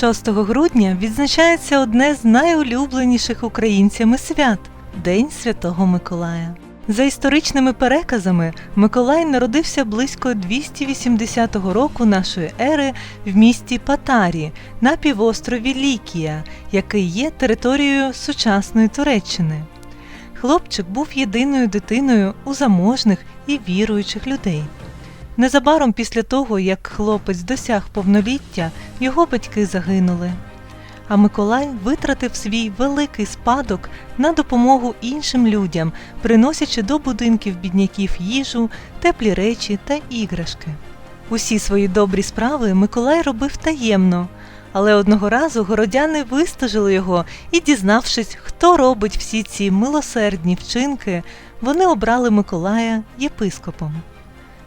6 грудня відзначається одне з найулюбленіших українцями свят День Святого Миколая. За історичними переказами, Миколай народився близько 280 року нашої ери в місті Патарі на півострові Лікія, який є територією сучасної Туреччини. Хлопчик був єдиною дитиною у заможних і віруючих людей. Незабаром після того, як хлопець досяг повноліття, його батьки загинули. А Миколай витратив свій великий спадок на допомогу іншим людям, приносячи до будинків бідняків їжу, теплі речі та іграшки. Усі свої добрі справи Миколай робив таємно, але одного разу городяни вистежили його і, дізнавшись, хто робить всі ці милосердні вчинки, вони обрали Миколая єпископом.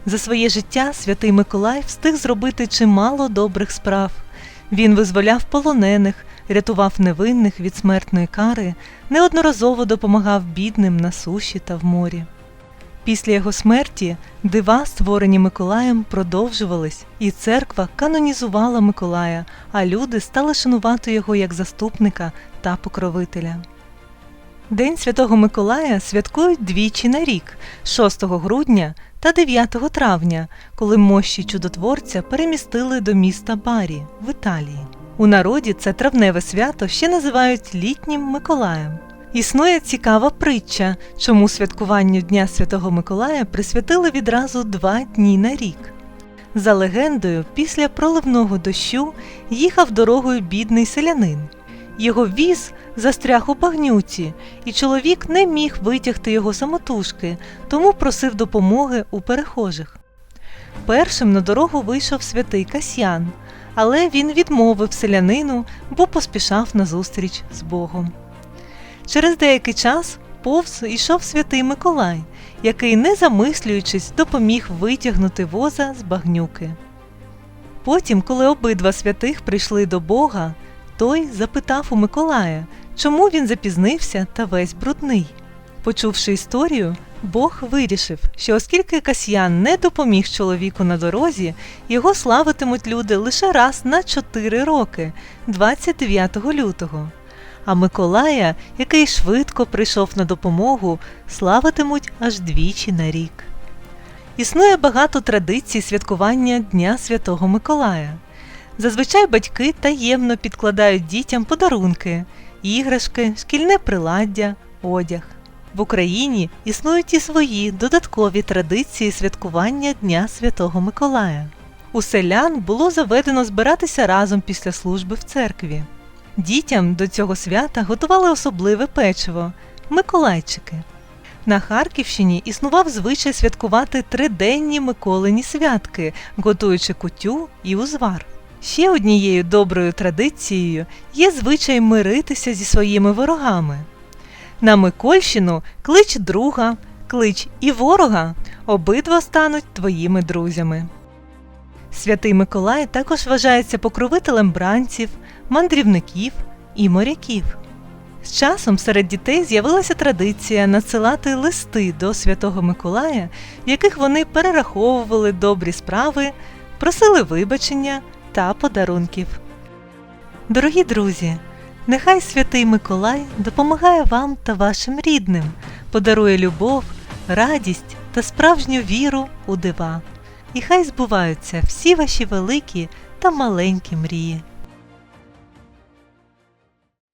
За своє життя святий Миколай встиг зробити чимало добрих справ. Він визволяв полонених, рятував невинних від смертної кари, неодноразово допомагав бідним на суші та в морі. Після його смерті дива, створені Миколаєм, продовжувались, і церква канонізувала Миколая, а люди стали шанувати його як заступника та покровителя. День Святого Миколая святкують двічі на рік 6 грудня та 9 травня, коли мощі чудотворця перемістили до міста Барі в Італії. У народі це травневе свято ще називають літнім Миколаєм. Існує цікава притча, чому святкуванню Дня Святого Миколая присвятили відразу два дні на рік. За легендою, після проливного дощу їхав дорогою бідний селянин. Його віз застряг у багнюці, і чоловік не міг витягти його самотужки, тому просив допомоги у перехожих. Першим на дорогу вийшов святий Касьян, але він відмовив селянину, бо поспішав на зустріч з Богом. Через деякий час повз йшов святий Миколай, який, не замислюючись, допоміг витягнути воза з багнюки. Потім, коли обидва святих прийшли до Бога, той запитав у Миколая, чому він запізнився та весь брудний. Почувши історію, Бог вирішив, що оскільки Касьян не допоміг чоловіку на дорозі, його славитимуть люди лише раз на 4 роки, 29 лютого. А Миколая, який швидко прийшов на допомогу, славитимуть аж двічі на рік. Існує багато традицій святкування Дня Святого Миколая. Зазвичай батьки таємно підкладають дітям подарунки, іграшки, шкільне приладдя, одяг. В Україні існують і свої додаткові традиції святкування Дня Святого Миколая. У селян було заведено збиратися разом після служби в церкві. Дітям до цього свята готували особливе печиво Миколайчики. На Харківщині існував звичай святкувати триденні Миколині святки, готуючи кутю і узвар. Ще однією доброю традицією є звичай миритися зі своїми ворогами. На Микольщину клич друга, клич і ворога, обидва стануть твоїми друзями. Святий Миколай також вважається покровителем бранців, мандрівників і моряків. З часом серед дітей з'явилася традиція надсилати листи до Святого Миколая, в яких вони перераховували добрі справи, просили вибачення та подарунків. Дорогі друзі, нехай святий Миколай допомагає вам та вашим рідним, подарує любов, радість та справжню віру у дива. І хай збуваються всі ваші великі та маленькі мрії.